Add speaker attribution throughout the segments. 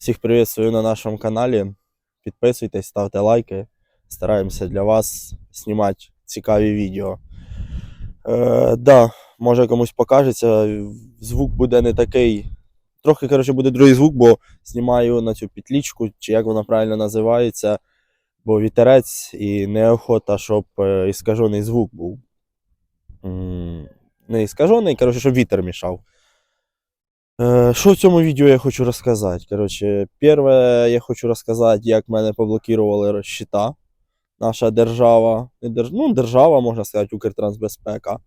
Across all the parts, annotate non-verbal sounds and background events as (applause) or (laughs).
Speaker 1: Всіх приветствую на нашому каналі. Підписуйтесь, ставте лайки. Стараємося для вас знімати цікаві відео. Е, да, може комусь покажеться, звук буде не такий. Трохи, коротше, буде другий звук, бо знімаю на цю петлічку, чи як вона правильно називається, бо вітерець і неохота, щоб е, іскажений звук був. Не іскажений, коротше, щоб вітер мішав. Е, Що в цьому відео я хочу розказати? Коротше, перше, я хочу розказати, як мене поблокували щита. Наша держава, ну, держава, можна сказати, Укртрансбезпека.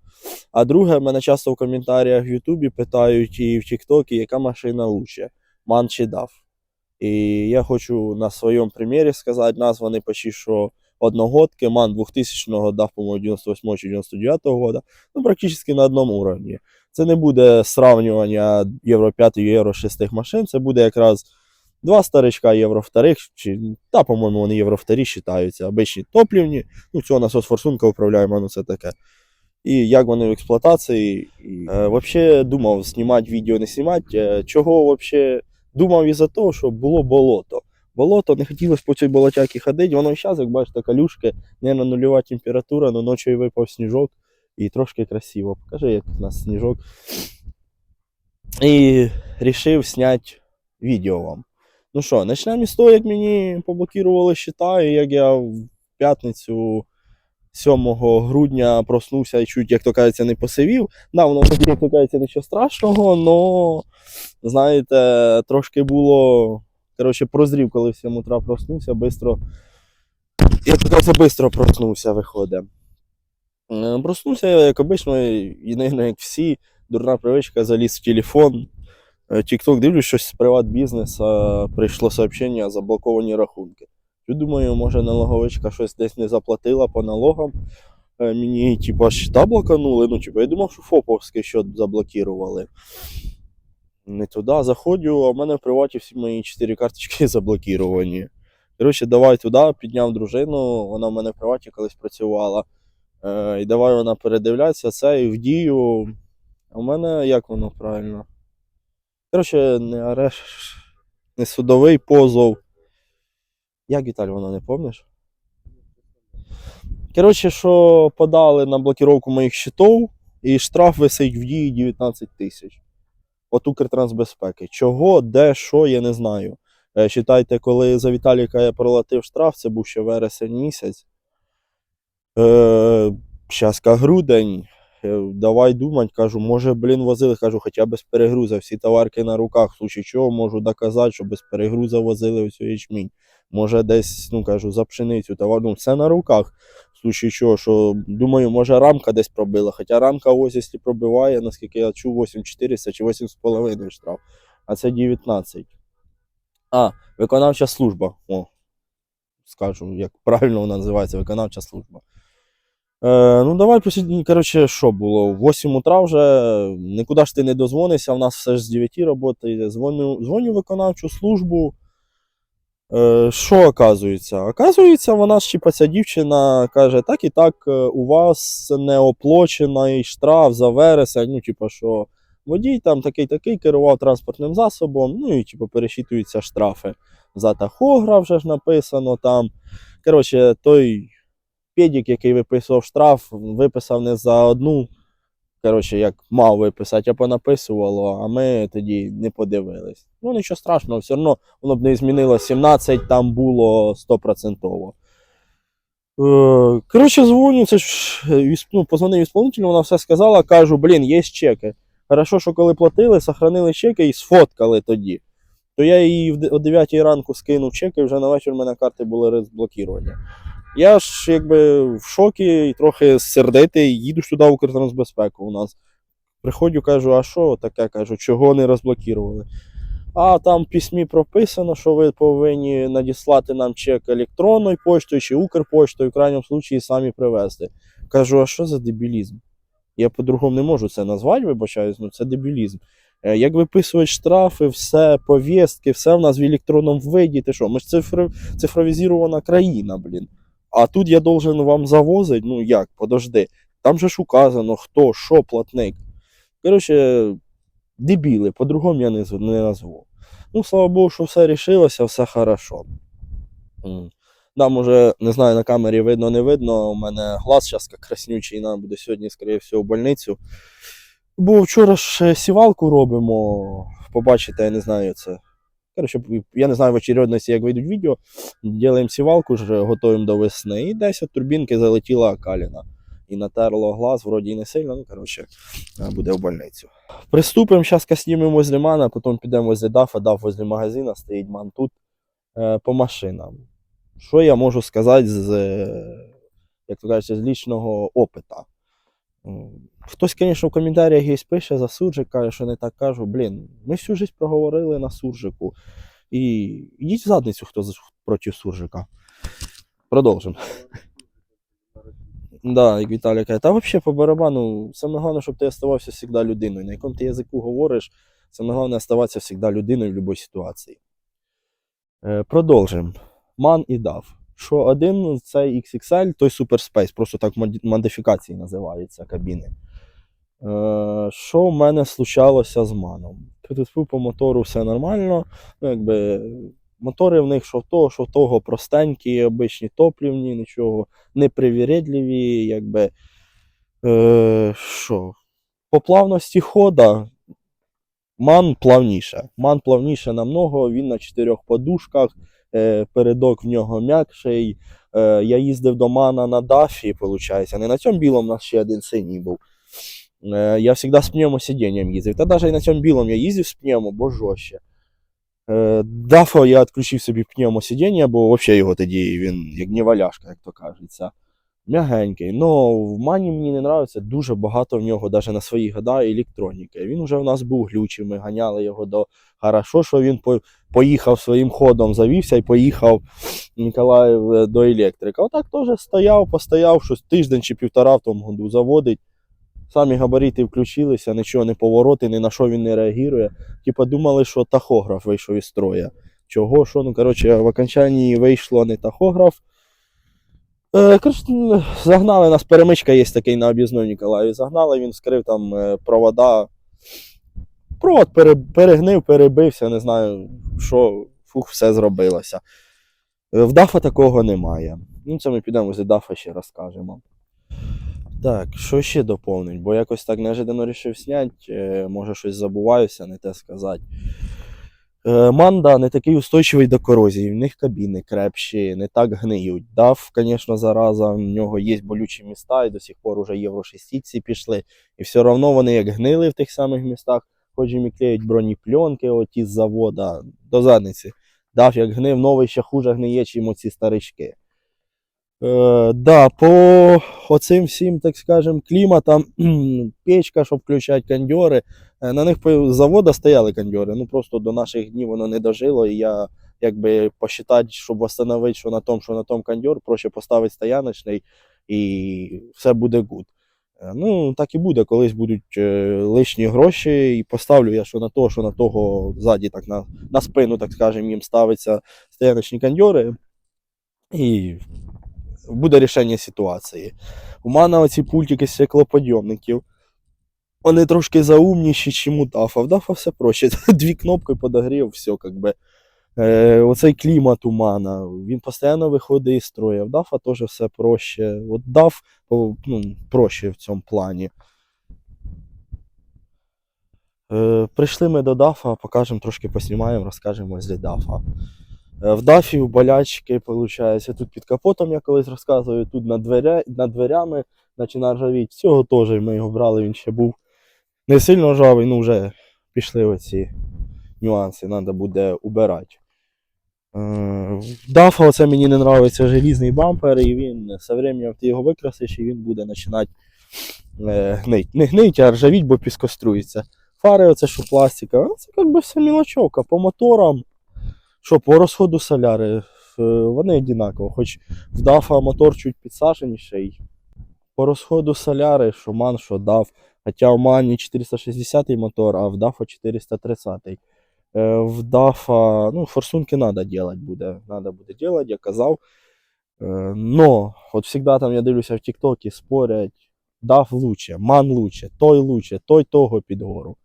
Speaker 1: А друге, мене часто в коментарях в Ютубі питають і в Тіктокі, яка машина лучше, ман чи DAF. І я хочу на своєму примірі сказати, названий почти що одногодки, ман 2000-го, DAF, по-моєму, 98 чи 99-го года. Ну, практично на одному уровні. Це не буде сравнювання Євро 5 і Євро 6 машин, це буде якраз два старичка Євро 2, чи, та, по-моєму, вони Євро 2 вважаються, обичні топлівні, ну цього насос форсунка управляємо, ну це таке. І як вони в експлуатації. І, е, взагалі думав, знімати відео, не знімати. Е, чого взагалі думав із-за того, що було болото. Болото, не хотілося по цій болотяки ходити, воно зараз, як бачите, калюшки, не на нульова температура, але ночі випав сніжок і трошки красиво. Покажи, як у нас сніжок. І рішив зняти відео вам. Ну що, почнемо із того, як мені поблокували щита, і як я в п'ятницю 7 грудня проснувся і чуть, як то кажеться, не посивів. Да, воно як то кажеться, нічого страшного, але, знаєте, трошки було. Коротше, прозрів, коли в 7 утра проснувся, бистро. То кажеться, бистро проснувся, виходить. Е, Проснувся я, як обично, і, наверное, як всі, дурна привичка, заліз в телефон. Тікток дивлюсь, щось з приват бізнесу, прийшло сообщення, заблоковані рахунки. Я думаю, може налоговичка щось десь не заплатила по налогам. Е, Мені, типа, щита блоканули. Ну, типа, я думав, що ФОПовський счет заблокували. Не туди заходжу, а в мене в приваті всі мої чотири карточки (laughs) заблоковані. Коротше, давай туди, підняв дружину, вона в мене в приваті колись працювала. Е, і давай вона передивляться це і в дію. А в мене як воно правильно? Коротше, не арешт, не судовий позов. Як Віталь, воно не помниш? Коротше, що подали на блокировку моїх щитов, і штраф висить в дії 19 тисяч. От Укртрансбезпеки. Чого, де, що, я не знаю. Е, Читайте, коли за Віталіка я пролатив штраф, це був ще вересень місяць. Е, Щас грудень. Е, Давай думать, кажу, може, блін, возили, кажу, хоча без перегруза, всі товарки на руках, в чого можу доказати, що без перегруза возили ось ячмінь. Може, десь, ну кажу, за пшеницю, товар, ну, все на руках. В чого, що думаю, може рамка десь пробила. Хоча рамка ось, якщо пробиває, наскільки я чув, 8400 чи 8,5 штраф. А це 19. А, виконавча служба. О, скажу, як правильно вона називається, виконавча служба. Е, ну, давай посидимо. Коротше, що було? 8 утра вже нікуди ж ти не дозвонишся, в нас все ж з 9 роботи. Дзвоню, дзвоню виконавчу службу. Е, що оказується? Оказується, вона ця дівчина каже: так і так, е, у вас неоплачений штраф за вересень. Ну, типа, що водій там такий-такий керував транспортним засобом, ну і типу, пересчитуються штрафи. За тахограф вже ж написано там. Коротше, той педик, який виписував штраф, виписав не за одну. Коротше, як мав виписати, а понаписувало, а ми тоді не подивились. Ну, нічого страшного, все одно воно б не змінило 17, там було 100%. Е, Коротше, дзвоню, це ж ну, позвонив ісполнителю, вона все сказала, кажу, блін, є чеки. Хорошо, що коли платили, сохранили чеки і сфоткали тоді. То я їй о 9 ранку скинув чеки, і вже на вечір в мене карти були розблокіровані. Я ж якби в шокі і трохи сердитий, їду ж туди в Укртрансбезпеку у нас. Приходжу, кажу, а що таке? Кажу, чого не розблокували? А там в письмі прописано, що ви повинні надіслати нам чек електронною поштою чи Укрпоштою, в крайньому случаї самі привезти. Кажу, а що за дебілізм? Я по-другому не можу це назвати, вибачаюсь, ну це дебілізм. Е, Як виписують штрафи, все, повістки, все в нас в електронному виді. Ти що? Ми ж цифр... цифровізована країна, блін. А тут я должен вам завозити, ну як, подожди. Там же ж указано, хто, що платник. Коротше, дебіли, по-другому я не, не назву. Ну, слава Богу, що все рішилося, все хорошо. М. Да, може, не знаю, на камері видно, не видно. У мене глаз зараз краснючий, нам буде сьогодні, скоріше всього, в больницю. Бо вчора ж е, сівалку робимо. Побачите, я не знаю це. Коротше, я не знаю в очередності, як вийдуть відео. Ділаємо сівалку, вже готуємо до весни. І десь от турбінки залетіла каліна. І натерло глаз, вроді і не сильно, ну коротше, е, буде в больницю. Приступимо, зараз коснімемо возле мана, потім підемо возле дафа, даф возле магазина, стоїть ман тут е, по машинам. Що я можу сказати з, е, як то кажуть, з лічного опита? Хтось, звісно, в коментарях є пише за суржик, каже, що не так кажу. Блін, ми всю життя проговорили на суржику. І йдіть в задницю, хто проти суржика. Продовжимо. (laughs) Да, як Віталій каже, та взагалі по барабану, саме головне, щоб ти оставався завжди людиною. На якому ти язику говориш, саме головне оставатися завжди людиною в будь-якій ситуації. Е, продовжимо. Ман і дав. Що один це XXL, той Super Space, просто так модифікації називаються кабіни. Е, що в мене случалося з маном? Тьфу-тьфу, по мотору все нормально. Ну, якби, мотори в них що в того, що в того простенькі, обичні топлівні, нічого непривірідливі, якби. Е? По плавності хода ман плавніше. Ман плавніше намного, він на чотирьох подушках, е, передок в нього м'якший. Е, я їздив до мана на дафі, виходить. Не на цьому білому, у нас ще один синій був. Е, я завжди з пневмосидінням їздив. Та навіть на цьому білому я їздив з пневмо, бо жорстче. Е, Дафо я відключив собі пневмосидіння, бо взагалі його тоді він як неваляшка, як то кажеться. Мягенький. Ну, в мані мені не подобається дуже багато в нього, навіть на свої года, електроніки. Він вже в нас був глючий, ми ганяли його до. Хорошо, що він по- поїхав своїм ходом, завівся і поїхав Ніколаїв е, до електрика. Отак теж стояв, постояв, щось тиждень чи півтора в тому году заводить. Самі габарити включилися, нічого не повороти, ні на що він не реагує. Типа думали, що тахограф вийшов із строя. Чого, що, ну коротше, в окончанні вийшло не тахограф. Е, коротше, загнали нас, перемичка є такий на об'їзної Ніколаєві. Загнали, він вскрив там е, провода. Провод пере, перегнив, перебився, не знаю, що, фух, все зробилося. Е, В Дафа такого немає. Ну, це ми підемо з Дафа ще розкажемо. Так, що ще доповнить? Бо якось так неожиданно вирішив зняти, е, може щось забуваюся, не те сказати. Е, Манда не такий устойчивий до корозії, в них кабіни крепші, не так гниють. Дав, звісно, зараза, в нього є болючі міста, і до сих пор уже євро 6 пішли. І все одно вони як гнили в тих самих містах, хоч і клеють бронепленки оті з завода до задниці. Дав як гнив, новий ще хуже гниє, чим оці старички. Е, да, по оцим всім, так скажем, кліматам, (clears throat) печка, щоб включати кондьори. Е, На них завода стояли кондьори. Ну просто до наших днів воно не дожило. І я якби посчитати, щоб встановити, що на тому, що на тому кондьор, проще поставити стояночний і все буде гуд. Е, Ну, так і буде, колись будуть е, лишні гроші, і поставлю я, що на того, що на того ззаді, так на, на спину, так скажемо, їм ставиться стояночні кондьори. І буде рішення ситуації. У мене оці пультики стеклоподйомників. Вони трошки заумніші, чим у Дафа. В Дафа все проще. (laughs) Дві кнопки подогрів, все как би. Е, оцей клімат у Мана, він постійно виходить із строя. В Дафа теж все проще. От Даф ну, проще в цьому плані. Е, прийшли ми до Дафа, покажемо, трошки поснімаємо, розкажемо з Дафа. Е, В Дафі в болячки, виходить, тут під капотом я колись розказую, тут над, дверя, над дверями починає ржавіти. Цього теж ми його брали, він ще був не сильно ржавий, ну вже пішли оці нюанси, треба буде убирати. Е, Дафа оце мені не подобається желізний бампер, і він со временем ти його викрасиш, і він буде починати е, гнить. Не гнить, а ржавіть, бо піскострується. Фари, оце що пластика, це як би все мілочовка. По моторам, що по розходу соляри, е, вони однаково. Хоч в дафа мотор чуть підсаженіший. По розходу соляри, що ман, що дав. Хоча в мані 460 мотор, а в дафа 430. Е, В дафа, ну, форсунки треба делать буде. Надо буде делать, я казав. Е, Но, от завжди там я дивлюся в Тіктокі, спорять, дав лучше, ман лучше, той лучше, той того під гору. Е,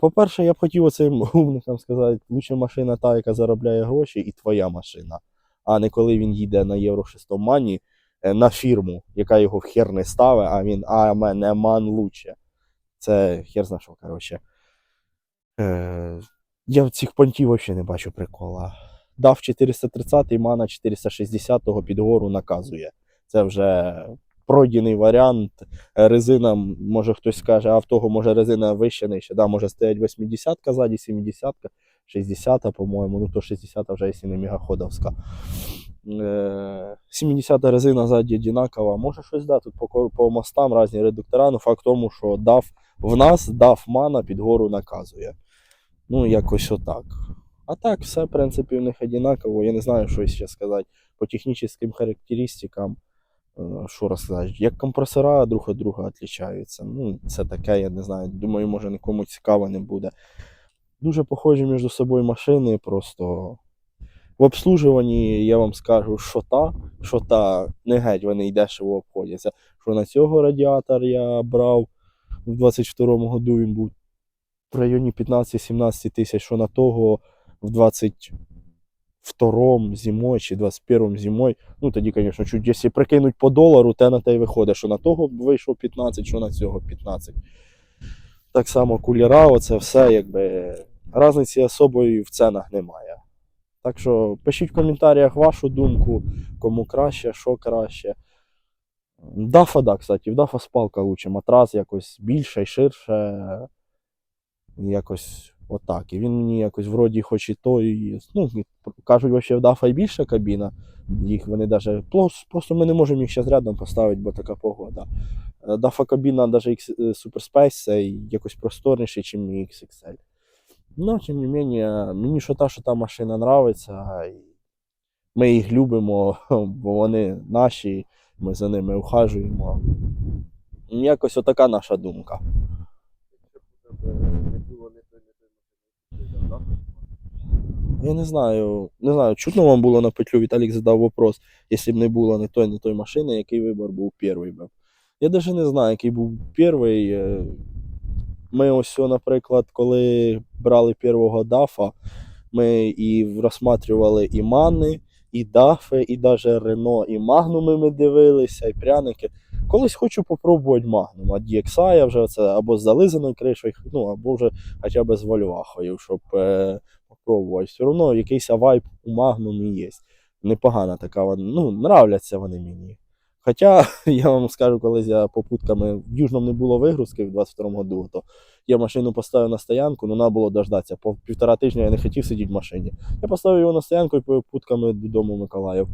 Speaker 1: По-перше, я б хотів оцим (laughs) умникам сказати, лучше машина та, яка заробляє гроші, і твоя машина. А не коли він їде на Євро 6 мані е, на фірму, яка його в хер не ставить, а він, а мене ман лучше. Це хер зна що, коротше. Е, я в цих понтів взагалі не бачу прикола. Дав 430 мана 460-го під гору наказує. Це вже пройдений варіант. Е, Резина, може хтось скаже, а в того може резина вища нижче. Да, може стоять 80-ка ззаді, 70-ка, 60-та, по-моєму, ну то 60-та вже, якщо не мегаходовська. Е, 70-та резина ззаді одинакова. Може щось да, тут по, по мостам різні редуктора, ну факт тому, що дав в нас дав мана під гору наказує. Ну, якось отак. А так, все, в принципі, в них одинаково. Я не знаю, що ще сказати. По технічним характеристикам, е, що розказати, як компресора друг від друга відрізняються. Ну, це таке, я не знаю. Думаю, може нікому цікаво не буде. Дуже похожі між собою машини, просто в обслужуванні я вам скажу, що та, що та не геть вони й дешево обходяться. Що на цього радіатор я брав в 22-му году він був в районі 15-17 тисяч, що на того в 22-му зимою чи 21-му зимою. Ну тоді, звісно, чуть якщо прикинуть по долару, те на те й виходить, що на того вийшов 15, що на цього 15. Так само кулера, оце все, якби різниці особої в ценах немає. Так що пишіть в коментарях вашу думку, кому краще, що краще. Дафа, да, кстати, в Дафа спалка лучше. Матрас якось більше і ширше. Якось отак. І він мені якось вроді хоч і то, і, ну, кажуть, вообще в Дафа більша кабіна. Їх вони даже, просто, ми не можемо їх зараз рядом поставити, бо така погода. Е, Дафа кабіна, навіть е, Super Space, це якось просторніше, ніж XXL. Ну, тим не менше, мені що та, що та машина нравиться. Ми їх любимо, (laughs) бо вони наші, ми за ними ухажуємо. Якось отака наша думка.
Speaker 2: Якщо б у тебе не було не той, не той машини, ти взяв, так?
Speaker 1: Я не знаю, не знаю, чутно вам було на петлю, Віталік задав вопрос, якщо б не було не той, не той машини, який вибір був перший би. Я навіть не знаю, який був перший. Е, Ми ось, наприклад, коли брали першого дафа, ми і розсматривали і мани, і дафи, і навіть Рено, і магнуми ми дивилися, і пряники. Колись хочу попробувати магнум, а DXI вже це або з зализаною кришою, ну або вже хоча б з вольвахою, щоб попробувати. Все одно якийсь вайб у магнумі є. Непогана така. Ну, нравляться вони мені. Хоча, (laughs) я вам скажу, колись я попутками в Южному не було вигрузки в 22-му году, то я машину поставив на стоянку, ну треба було дождатися. По півтора тижня я не хотів сидіти в машині. Я поставив його на стоянку і попутками додому в Миколаїв.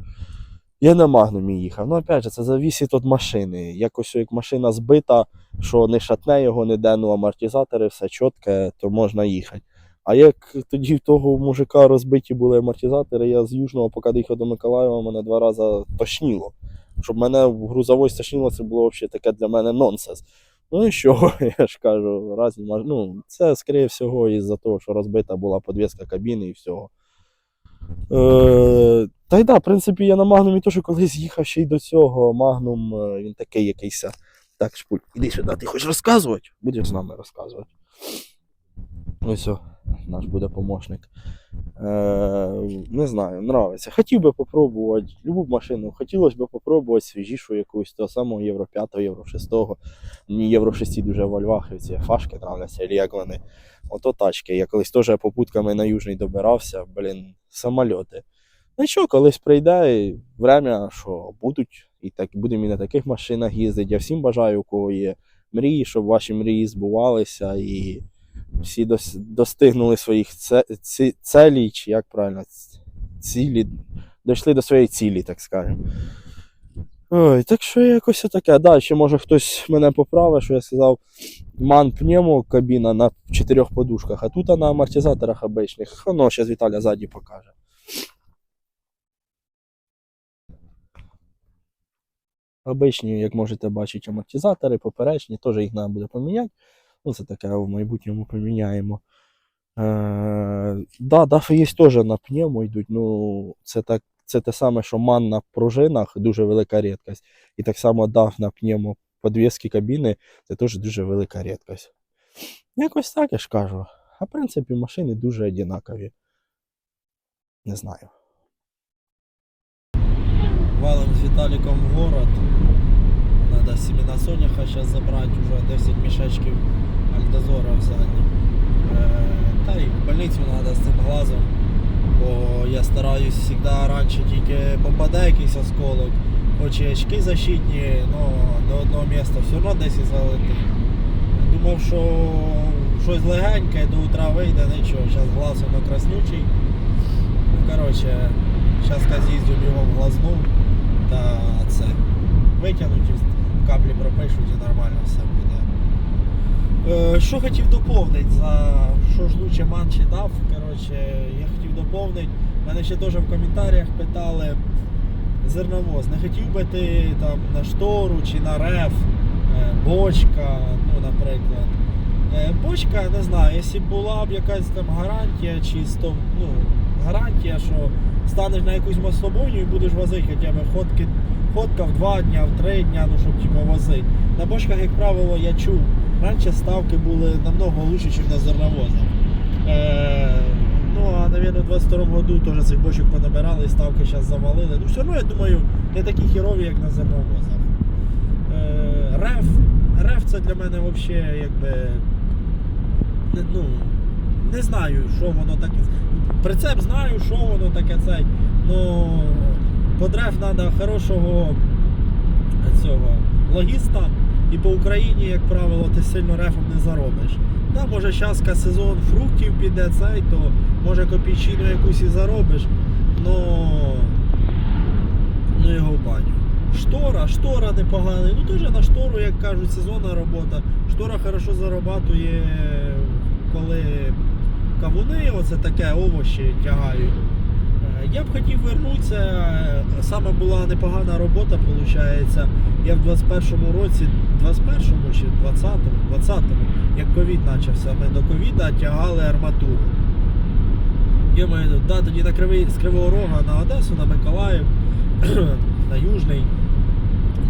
Speaker 1: Я на магнумі їхав. Ну, опять же, це завісить від машини. Якось як машина збита, що не шатне його ніде, ну амортизатори, все чітке, то можна їхати. А як тоді в того мужика розбиті були амортизатори, я з Южного, поки доїхав до Миколаєва, мене два рази тошніло. Щоб мене в грузовой стошніло, це було взагалі таке для мене нонсенс. Ну і що, (laughs) я ж кажу, разні маж- ну, це, скоріше всього, із-за того, що розбита була подвіска кабіни і всього. Е, та й да, в принципі, я на Магнумі теж колись їхав ще й до цього. Магнум, е, він такий якийсь. Так, шпуль, іди сюди, ти хочеш розказувати? Будеш з нами розказувати. Ось о, наш буде помощник. Е, не знаю, нравиться. Хотів би попробувати любу машину. Хотілося б попробувати свіжішу якусь того самого Євро 5, Євро 6. Мені Євро 6 дуже вольвахи, ці фашки нравляться, або як вони. Ото тачки. Я колись теж попутками на Южний добирався, блін, самольоти. Ну що, колись прийде время, що будуть, і так будемо і на таких машинах їздити. Я всім бажаю, у кого є мрії, щоб ваші мрії збувалися і всі дос- достигнули своїх це, целей, чи як правильно, цілі, дійшли до своєї цілі, так скажемо. Ой, так що якось таке. Да, ще може хтось мене поправить, що я сказав, ман пневмо кабіна на чотирьох подушках, а тут на амортизаторах обичних. Ну, зараз Віталя ззаді покаже. Обичні, як можете бачити, амортизатори, поперечні, теж їх треба буде поміняти. Ну, це таке в майбутньому поміняємо. Е, да, дафи є теж на пневмо йдуть. Ну, це, так, це те саме, що ман на пружинах дуже велика рідкость. І так само DAF на пневмо подвіски кабіни це теж дуже велика рідкость. Якось так я ж кажу. А в принципі, машини дуже однакові. Не знаю. Валим з Віталіком в город. Надо семена соняха зараз забрати, вже 10 мішечків альдозора взяли. Е, Та й в больницю треба з цим глазом. Бо я стараюсь завжди раніше тільки попаде якийсь осколок, хоч і очки защитні, але до одного міста все одно десь і залетить. Думав, що щось легеньке, до утра вийде, нічого, зараз глаз воно краснючий. Ну, коротше, зараз з'їздю його в глазну та це. Витягнуть, каплі пропишуть і нормально все буде. Е, що хотів доповнити, за що ж лучше ман чи дав. Коротше, я хотів доповнити. Мене ще теж в коментарях питали зерновоз. Не хотів би ти там на штору чи на реф, е, бочка, ну, наприклад. Е, Бочка, не знаю, якщо була б якась там гарантія, чисто, ну, гарантія, що станеш на якусь маслобойню і будеш возити хоча б ходки, ходка в два дня, в три дня, ну щоб типу, возити. На бочках, як правило, я чув, раніше ставки були намного лучше, ніж на зерновозах. Е, ну, а, мабуть, у 22 году теж цих бочок понабирали ставки зараз завалили. Ну, все одно, я думаю, не такі херові, як на зерновозах. Е, реф, реф це для мене взагалі якби. Ну, не знаю, що воно таке. Прицеп знаю, що воно таке цей. Ну, под реф треба хорошого цього логіста. І по Україні, як правило, ти сильно рефом не заробиш. Да, може зараз сезон фруктів піде цей, то може копійчину якусь і заробиш, но ну його в баню. Штора, штора непогана. Ну теж на штору, як кажуть, сезонна робота. Штора хорошо зарабатує, коли кавуни, оце таке овочі тягають. Я б хотів вернутися. Саме була непогана робота, виходить. Я в 21-му році, 21-му чи 20-му, 20-му, як ковід почався, ми до ковіда тягали арматуру. Я маю, да, тоді на Кривий, з Кривого Рога на Одесу, на Миколаїв, (clears throat) на Южний.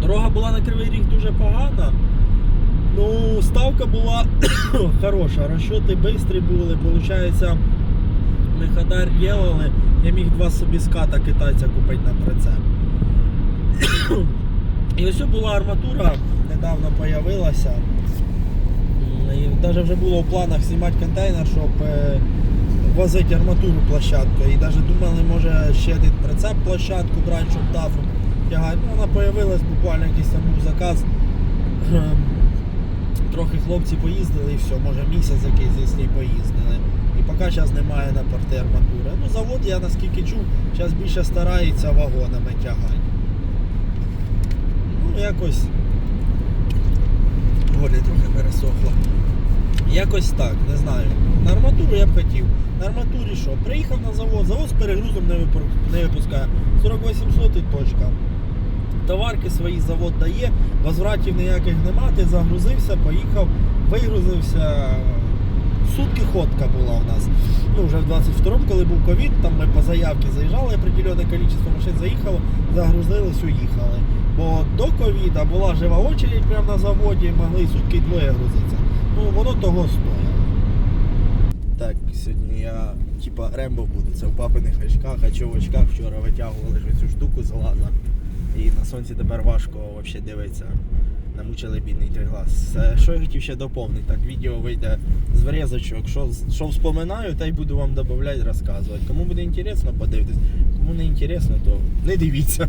Speaker 1: Дорога була на Кривий Ріг дуже погана. Ну, ставка була (clears throat) хороша, розчоти швидкі були, виходить, ми хадар робили, я міг два собі ската китайця купити на прицеп. І ось була арматура, недавно з'явилася. І навіть вже було в планах знімати контейнер, щоб е, возити арматуру площадкою. І навіть думали, може ще один прицеп площадку брати, щоб дафом тягати. Ну, вона з'явилась буквально якийсь там був заказ. Трохи хлопці поїздили і все, може місяць якийсь з нею поїздили. Поки зараз немає на порти арматури. Ну, завод, я наскільки чув, зараз більше старається вагонами тягати. Ну, якось. Голі трохи пересохло. Якось так, не знаю. На арматуру я б хотів. На арматурі що? Приїхав на завод, завод з перегрузом не випускає. 4800 і точка. Товарки свої завод дає, возвратів ніяких нема, ти загрузився, поїхав, вигрузився. Сутки ходка була у нас. Ну, вже в 22-му, коли був ковід, там ми по заявці заїжджали, определенне кількість машин заїхало, загрузились, уїхали. Бо до ковіда була жива очередь прямо на заводі, могли сутки двоє грузитися. Ну, воно того стояло. Так, сьогодні я типа Рембо буду, це в папиних очках, а чи в очках вчора витягували цю штуку з глаза. І на сонці тепер важко взагалі дивитися. Намучили бідний три глаз. Е, Що я хотів ще доповнити? Так, відео вийде з врізочок. Що, що вспоминаю, та й буду вам додавати, розказувати. Кому буде інтересно, подивитись. Кому не інтересно, то не дивіться.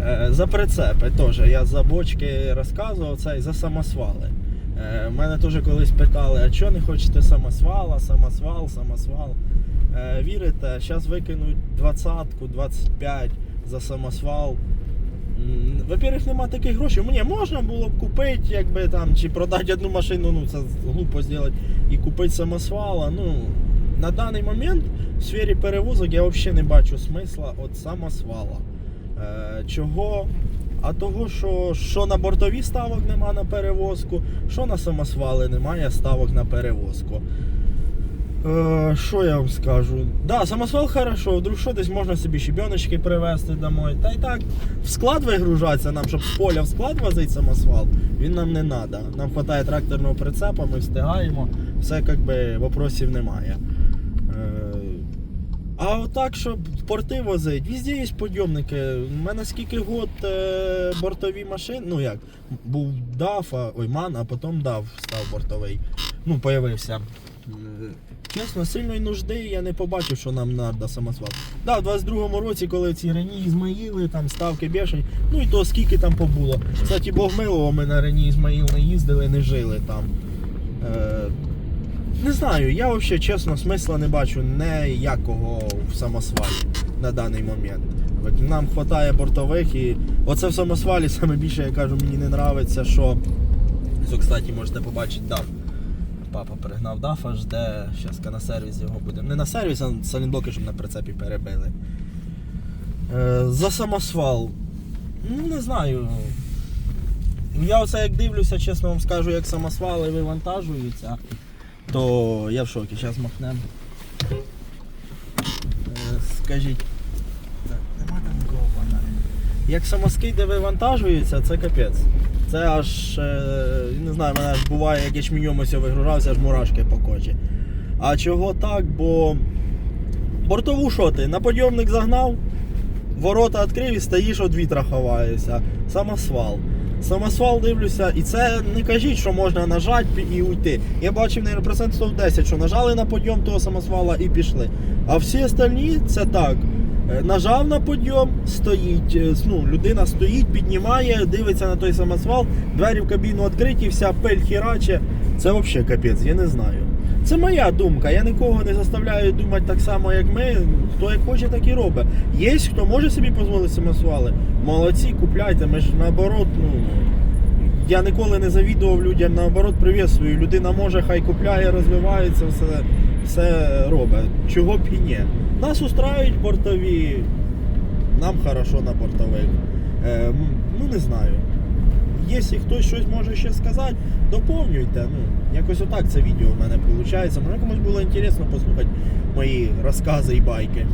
Speaker 1: Е, За прицепи теж. Я за бочки розказував це і за самосвали. Е, Мене теж колись питали, а чого не хочете самосвала, самосвал, самосвал. Вірите, зараз викинуть 20-ку, 25 за самосвал. Во-первых, нема таких грошей. Мені можна було б купити, якби там, чи продати одну машину, ну це глупо зробити, і купити самосвала. Ну, на даний момент в сфері перевозок я взагалі не бачу смисла від самосвала. Е, чого? А того, що, що на бортові ставок нема на перевозку, що на самосвали немає ставок на перевозку. Е, Що я вам скажу? Да, самосвал хорошо, вдруг що десь можна собі щебеночки привезти домой. Та й так, в склад вигружатися нам, щоб з поля в склад возити самосвал, він нам не треба. Нам вистачає тракторного прицепа, ми встигаємо, все як би вопросів немає. Е, А отак, щоб порти возить, везде є підйомники. У мене скільки год е, бортові машини, ну як, був DAF, а, ой, ман, а потім DAF став бортовий. Ну, появився. Чесно, сильної нужди я не побачив, що нам треба самосвал. Да, в 22-му році, коли ці Рені Ізмаїли, там ставки бешені, ну і то скільки там побуло. Кстати, Бог милого, ми на Рені Ізмаїл не їздили, не жили там. Е, не знаю, я взагалі чесно смисла не бачу ніякого в самосвалі на даний момент. Нам вистачає бортових і оце в самосвалі саме більше, я кажу, мені не подобається, що. Ось, кстати, можете побачити дав. Папа перегнав даф аж де. Зараз на сервіс його будемо. Не на сервіс, а салінблоки, щоб на прицепі перебили. Е, за самосвал. Ну, не знаю. Я оце як дивлюся, чесно вам скажу, як самосвали вивантажуються, то я в шокі. Зараз махнемо. Е, Скажіть. Так, нема там нікого. Як самоскиди вивантажуються, це капець. Це аж, е, не знаю, мене аж буває, як ячменем ось вигружався, аж мурашки по кожі. А чого так? Бо бортову ти? На підйомник загнав, ворота відкрив і стоїш від вітра ховаєшся. Самосвал. Самосвал дивлюся, і це не кажіть, що можна нажати і уйти. Я бачив, наверное, процентів 10, що нажали на підйом того самосвала і пішли. А всі остальні це так. Е, Нажав на підйом, стоїть. е, Ну, людина стоїть, піднімає, дивиться на той самосвал, двері в кабіну відкриті, вся пель хіраче. Це взагалі капець, я не знаю. Це моя думка. Я нікого не заставляю думати так само, як ми. Хто як хоче, так і робить. Є хто може собі дозволити самосвали. Молодці, купляйте. Ми ж наоборот, ну. Я ніколи не завідував людям, наоборот, привітствую. Людина може, хай купляє, розвивається, все, все робить. Чого б і ні. Нас устраюють бортові, нам хорошо на бортових. Е, ну не знаю. Якщо хтось щось може ще сказати, доповнюйте. Ну, якось отак це відео в мене виходить. Може комусь було інтересно послухати мої розкази і байки.